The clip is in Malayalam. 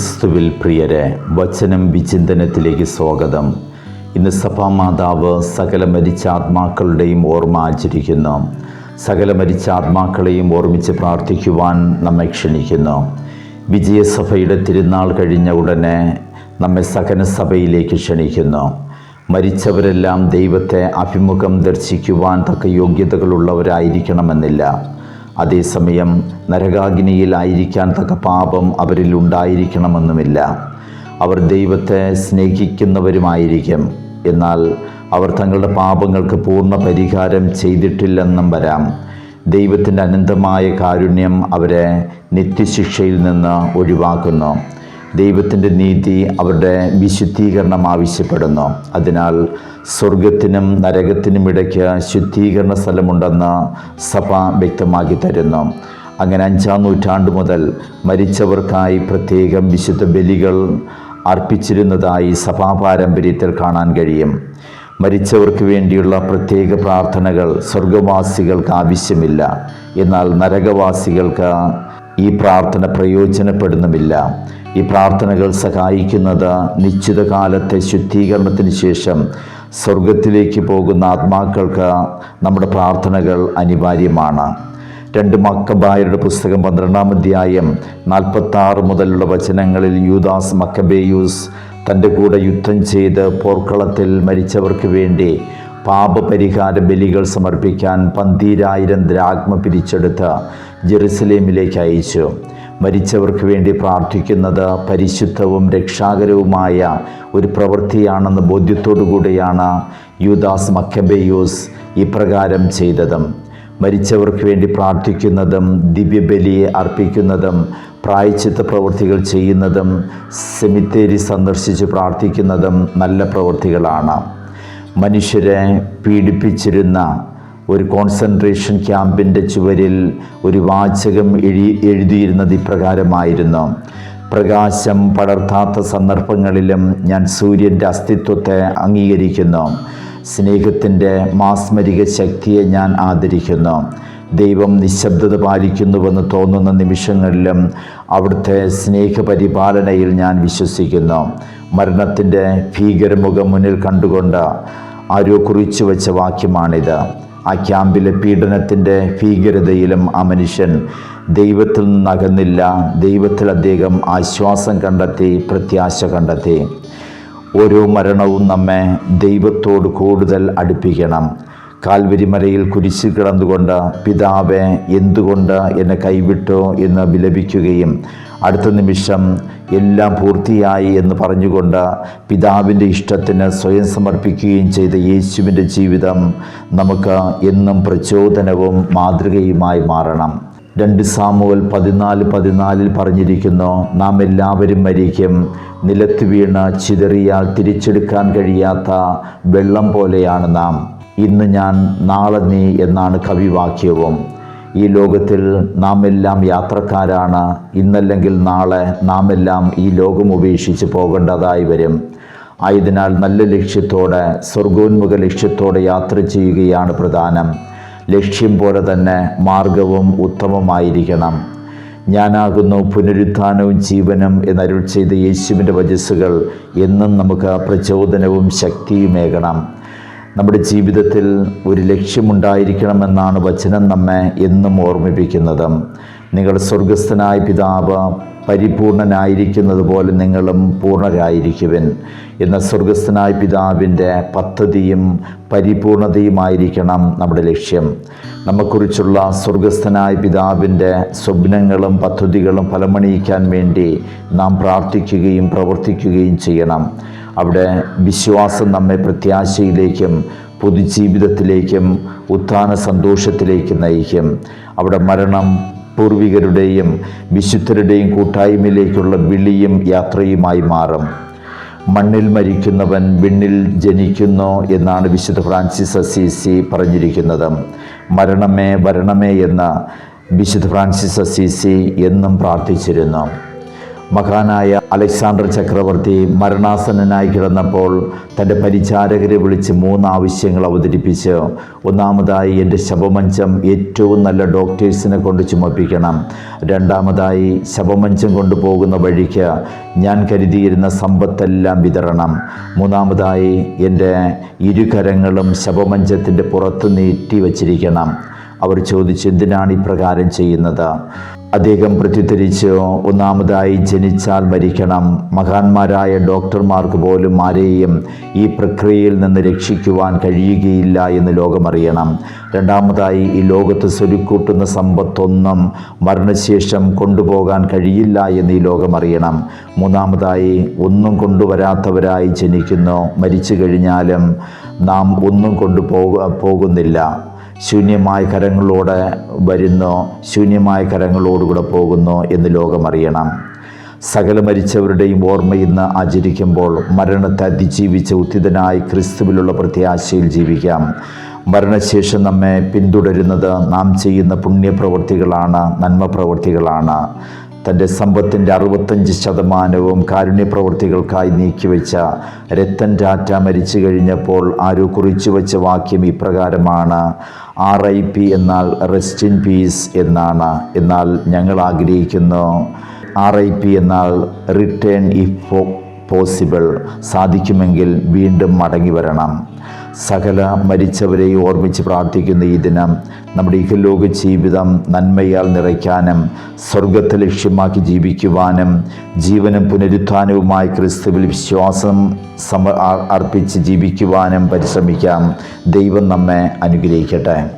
ക്രിസ്തുവിൽ പ്രിയരെ വചനം വിചിന്തനത്തിലേക്ക് സ്വാഗതം. ഇന്ന് സഭാമാതാവ് സകല മരിച്ച ആത്മാക്കളുടെയും ഓർമ്മ ആചരിക്കുന്നു. സകല മരിച്ച ആത്മാക്കളെയും ഓർമ്മിച്ച് പ്രാർത്ഥിക്കുവാൻ നമ്മെ ക്ഷണിക്കുന്നു. വിജയസഭയുടെ തിരുനാൾ കഴിഞ്ഞ ഉടനെ നമ്മെ സകല സഭയിലേക്ക് ക്ഷണിക്കുന്നു. മരിച്ചവരെല്ലാം ദൈവത്തെ അഭിമുഖം ദർശിക്കുവാൻ തക്ക യോഗ്യതകളുള്ളവരായിരിക്കണമെന്നില്ല. അതേസമയം നരകാഗ്നിയിലായിരിക്കാൻ തക്ക പാപം അവരിൽ ഉണ്ടായിരിക്കണമെന്നുമില്ല. അവർ ദൈവത്തെ സ്നേഹിക്കുന്നവരുമായിരിക്കും. എന്നാൽ അവർ തങ്ങളുടെ പാപങ്ങൾക്ക് പൂർണ പരിഹാരം ചെയ്തിട്ടില്ലെന്നും വരാം. ദൈവത്തിന്റെ അനന്തമായ കാരുണ്യം അവരെ നിത്യശിക്ഷയിൽ നിന്ന് ഒഴിവാക്കുന്നു. ദൈവത്തിന്റെ നീതി അവരുടെ വിശുദ്ധീകരണം ആവശ്യപ്പെടുന്നു. അതിനാൽ സ്വർഗത്തിനും നരകത്തിനും ഇടയ്ക്ക് ശുദ്ധീകരണ സ്ഥലമുണ്ടെന്ന് സഭ വ്യക്തമാക്കി തരുന്നു. അങ്ങനെ അഞ്ചാം നൂറ്റാണ്ട് മുതൽ മരിച്ചവർക്കായി പ്രത്യേകം വിശുദ്ധ ബലികൾ അർപ്പിച്ചിരുന്നതായി സഭാ പാരമ്പര്യത്തിൽ കാണാൻ കഴിയും. മരിച്ചവർക്ക് വേണ്ടിയുള്ള പ്രത്യേക പ്രാർത്ഥനകൾ സ്വർഗവാസികൾക്ക് ആവശ്യമില്ല. എന്നാൽ നരകവാസികൾക്ക് ഈ പ്രാർത്ഥന പ്രയോജനപ്പെടുന്നുമില്ല. ഈ പ്രാർത്ഥനകൾ സഹായിക്കുന്നത് നിശ്ചിത കാലത്തെ ശുദ്ധീകരണത്തിന് ശേഷം സ്വർഗത്തിലേക്ക് പോകുന്ന ആത്മാക്കൾക്ക് നമ്മുടെ പ്രാർത്ഥനകൾ അനിവാര്യമാണ്. രണ്ട് മക്കബായരുടെ പുസ്തകം പന്ത്രണ്ടാം അധ്യായം നാൽപ്പത്തി ആറ് മുതലുള്ള വചനങ്ങളിൽ യൂദാസ് മക്കബേയൂസ് തന്റെ കൂടെ യുദ്ധം ചെയ്ത് പോർക്കളത്തിൽ മരിച്ചവർക്ക് വേണ്ടി പാപപരിഹാര ബലികൾ സമർപ്പിക്കാൻ പന്തീരായിരം ദ്രാഗ്മ പിരിച്ചെടുത്ത് ജെറുസലേമിലേക്ക് അയച്ചു. മരിച്ചവർക്ക് വേണ്ടി പ്രാർത്ഥിക്കുന്നത് പരിശുദ്ധവും രക്ഷാകരവുമായ ഒരു പ്രവൃത്തിയാണെന്ന് ബോധ്യത്തോടു കൂടിയാണ് യൂദാസ് മക്കബേയൂസ് ഇപ്രകാരം ചെയ്തതും. മരിച്ചവർക്ക് വേണ്ടി പ്രാർത്ഥിക്കുന്നതും ദിവ്യബലിയെ അർപ്പിക്കുന്നതും പ്രായച്ചിത്ത പ്രവൃത്തികൾ ചെയ്യുന്നതും സെമിത്തേരി സന്ദർശിച്ച് പ്രാർത്ഥിക്കുന്നതും നല്ല പ്രവൃത്തികളാണ്. മനുഷ്യരെ പീഡിപ്പിച്ചിരുന്ന ഒരു കോൺസെൻട്രേഷൻ ക്യാമ്പിന്റെ ചുവരിൽ ഒരു വാചകം എഴുതി എഴുതിയിരുന്നത് ഇപ്രകാരമായിരുന്നു. പ്രകാശം പടർത്താത്ത സന്ദർഭങ്ങളിലും ഞാൻ സൂര്യന്റെ അസ്തിത്വത്തെ അംഗീകരിക്കുന്നു. സ്നേഹത്തിന്റെ മാസ്മരിക ശക്തിയെ ഞാൻ ആദരിക്കുന്നു. ദൈവം നിശബ്ദത പാലിക്കുന്നുവെന്ന് തോന്നുന്ന നിമിഷങ്ങളിലും അവിടുത്തെ സ്നേഹപരിപാലനയിൽ ഞാൻ വിശ്വസിക്കുന്നു. മരണത്തിന്റെ ഭീകരമുഖം മുന്നിൽ കണ്ടുകൊണ്ട് ആരോ കുറിച്ചു വെച്ച വാക്യമാണിത്. ആ ക്യാമ്പിലെ പീഡനത്തിന്റെ ഭീകരതയിലും ആ മനുഷ്യൻ ദൈവത്തിൽ നിന്നകന്നില്ല. ദൈവത്തിൽ അദ്ദേഹം ആശ്വാസം കണ്ടെത്തി പ്രത്യാശ കണ്ടെത്തി. ഓരോ മരണവും നമ്മെ ദൈവത്തോട് കൂടുതൽ അടുപ്പിക്കണം. കാൽവരിമലയിൽ കുരിശു കിടന്നുകൊണ്ട് പിതാവെ എന്തുകൊണ്ട് എന്നെ കൈവിട്ടോ എന്ന് വിലപിക്കുകയും അടുത്ത നിമിഷം എല്ലാം പൂർത്തിയായി എന്ന് പറഞ്ഞുകൊണ്ട് പിതാവിന്റെ ഇഷ്ടത്തിന് സ്വയം സമർപ്പിക്കുകയും ചെയ്ത യേശുവിന്റെ ജീവിതം നമുക്ക് എന്നും പ്രചോദനവും മാതൃകയുമായി മാറണം. രണ്ട് സാമുവൽ പതിനാല് പതിനാലിൽ പറഞ്ഞിരിക്കുന്നു നാം എല്ലാവരും മരിക്കും. നിലത്ത് വീണ് ചിതറിയാൽ തിരിച്ചെടുക്കാൻ കഴിയാത്ത വെള്ളം പോലെയാണ് നാം. ഇന്ന് ഞാൻ നാളെ നീ എന്നാണ് കവിവാക്യവും. ഈ ലോകത്തിൽ നാം എല്ലാം യാത്രക്കാരാണ്. ഇന്നല്ലെങ്കിൽ നാളെ നാം എല്ലാം ഈ ലോകം ഉപേക്ഷിച്ച് പോകേണ്ടതായി വരും. ആയതിനാൽ നല്ല ലക്ഷ്യത്തോടെ സ്വർഗോന്മുഖ ലക്ഷ്യത്തോടെ യാത്ര ചെയ്യുകയാണ് പ്രധാനം. ലക്ഷ്യം പോലെ തന്നെ മാർഗവും ഉത്തമമായിരിക്കണം. ഞാനാകുന്നു പുനരുത്ഥാനവും ജീവനും എന്നരുൾ ചെയ്ത യേശുവിന്റെ വചസ്സുകൾ എന്നും നമുക്ക് പ്രചോദനവും ശക്തിയുമേകണം. നമ്മുടെ ജീവിതത്തിൽ ഒരു ലക്ഷ്യമുണ്ടായിരിക്കണമെന്നാണ് വചനം നമ്മെ എന്നും ഓർമ്മിപ്പിക്കുന്നത്. നിങ്ങൾ സ്വർഗസ്ഥനായ പിതാവ് പരിപൂർണനായിരിക്കുന്നത് പോലെ നിങ്ങളും പൂർണരായിരിക്കുവൻ എന്ന സ്വർഗസ്ഥനായ പിതാവിന്റെ പദ്ധതിയും പരിപൂർണതയുമായിരിക്കണം നമ്മുടെ ലക്ഷ്യം. നമ്മെക്കുറിച്ചുള്ള സ്വർഗസ്ഥനായ പിതാവിന്റെ സ്വപ്നങ്ങളും പദ്ധതികളും ഫലമണിയിക്കാൻ വേണ്ടി നാം പ്രാർത്ഥിക്കുകയും പ്രവർത്തിക്കുകയും ചെയ്യണം. അവിടെ വിശ്വാസം നമ്മെ പ്രത്യാശയിലേക്കും പൊതുജീവിതത്തിലേക്കും ഉത്ഥാന സന്തോഷത്തിലേക്കും നയിക്കും. അവിടെ മരണം പൂർവികരുടെയും വിശുദ്ധരുടെയും കൂട്ടായ്മയിലേക്കുള്ള വിളിയും യാത്രയുമായി മാറും. മണ്ണിൽ മരിക്കുന്നവൻ വിണ്ണിൽ ജനിക്കുന്നു എന്നാണ് വിശുദ്ധ ഫ്രാൻസിസ് അസീസി പറഞ്ഞിരിക്കുന്നത്. മരണമേ വരണമേ എന്ന് വിശുദ്ധ ഫ്രാൻസിസ് അസീസി എന്നും പ്രാർത്ഥിച്ചിരുന്നു. മഹാനായ അലക്സാണ്ടർ ചക്രവർത്തി മരണാസന്നനായി കിടന്നപ്പോൾ തന്റെ പരിചാരകരെ വിളിച്ച് മൂന്ന് ആവശ്യങ്ങൾ അവതരിപ്പിച്ച് ഒന്നാമതായി എന്റെ ശവമഞ്ചം ഏറ്റവും നല്ല ഡോക്ടേഴ്സിനെ കൊണ്ട് ചുമപ്പിക്കണം. രണ്ടാമതായി ശവമഞ്ചം കൊണ്ടുപോകുന്ന വഴിക്ക് ഞാൻ കരുതിയിരുന്ന സമ്പത്തെല്ലാം വിതരണം. മൂന്നാമതായി എന്റെ ഇരുകരങ്ങളും ശവമഞ്ചത്തിന്റെ പുറത്ത് നീട്ടി വച്ചിരിക്കണം. അവർ ചോദിച്ചു എന്തിനാണ് ഇപ്രകാരം ചെയ്യുന്നത്? അദ്ദേഹം പ്രത്യുത്തരിച്ചു ഒന്നാമതായി ജനിച്ചാൽ മരിക്കണം. മഹാന്മാരായ ഡോക്ടർമാർക്ക് പോലും ആരെയും ഈ പ്രക്രിയയിൽ നിന്ന് രക്ഷിക്കുവാൻ കഴിയുകയില്ല എന്ന് ലോകമറിയണം. രണ്ടാമതായി ഈ ലോകത്ത് സ്വരുക്കൂട്ടുന്ന സമ്പത്തൊന്നും മരണശേഷം കൊണ്ടുപോകാൻ കഴിയില്ല എന്ന് ഈ ലോകമറിയണം. മൂന്നാമതായി ഒന്നും കൊണ്ടുവരാത്തവരായി ജനിക്കുന്നു. മരിച്ചു കഴിഞ്ഞാലും നാം ഒന്നും കൊണ്ടുപോക പോകുന്നില്ല. ശൂന്യമായ കരങ്ങളോടെ വരുന്നു ശൂന്യമായ കരങ്ങളോടുകൂടെ പോകുന്നു എന്ന് ലോകമറിയണം സകല മരിച്ചവരുടെയും ഓർമ്മ ഇന്ന് ആചരിക്കുമ്പോൾ മരണത്തെ അതിജീവിച്ച ഉത്തിതനായി ക്രിസ്തുവിലുള്ള പ്രത്യാശയിൽ ജീവിക്കാം. മരണശേഷം നമ്മെ പിന്തുടരുന്നത് നാം ചെയ്യുന്ന പുണ്യപ്രവൃത്തികളാണ് നന്മ പ്രവൃത്തികളാണ് തന്റെ സമ്പത്തിന്റെ അറുപത്തഞ്ച് ശതമാനവും കാരുണ്യപ്രവൃത്തികൾക്കായി നീക്കിവെച്ച രത്തൻ ടാറ്റ മരിച്ചു കഴിഞ്ഞപ്പോൾ ആരോ കുറിച്ചു വെച്ച വാക്യം ഇപ്രകാരമാണ് ആർ ഐ പി എന്നാൽ റെസ്റ്റ് ഇൻ പീസ് എന്നാണ്. എന്നാൽ ഞങ്ങൾ ആഗ്രഹിക്കുന്നു ആർ ഐ പി എന്നാൽ റിട്ടേൺ ഇഫ് പോസിബിൾ സാധിക്കുമെങ്കിൽ വീണ്ടും മടങ്ങി വരണം സകല മരിച്ചവരെയും ഓർമ്മിച്ച് പ്രാർത്ഥിക്കുന്ന ഈ ദിനം നമ്മുടെ ഇഹലോക ജീവിതം നന്മയാൽ നിറയ്ക്കാനും സ്വർഗത്തെ ലക്ഷ്യമാക്കി ജീവിക്കുവാനും ജീവനും പുനരുത്ഥാനവുമായി ക്രിസ്തുവിൽ വിശ്വാസം സമ അർപ്പിച്ച് ജീവിക്കുവാനും പരിശ്രമിക്കാം. ദൈവം നമ്മെ അനുഗ്രഹിക്കട്ടെ.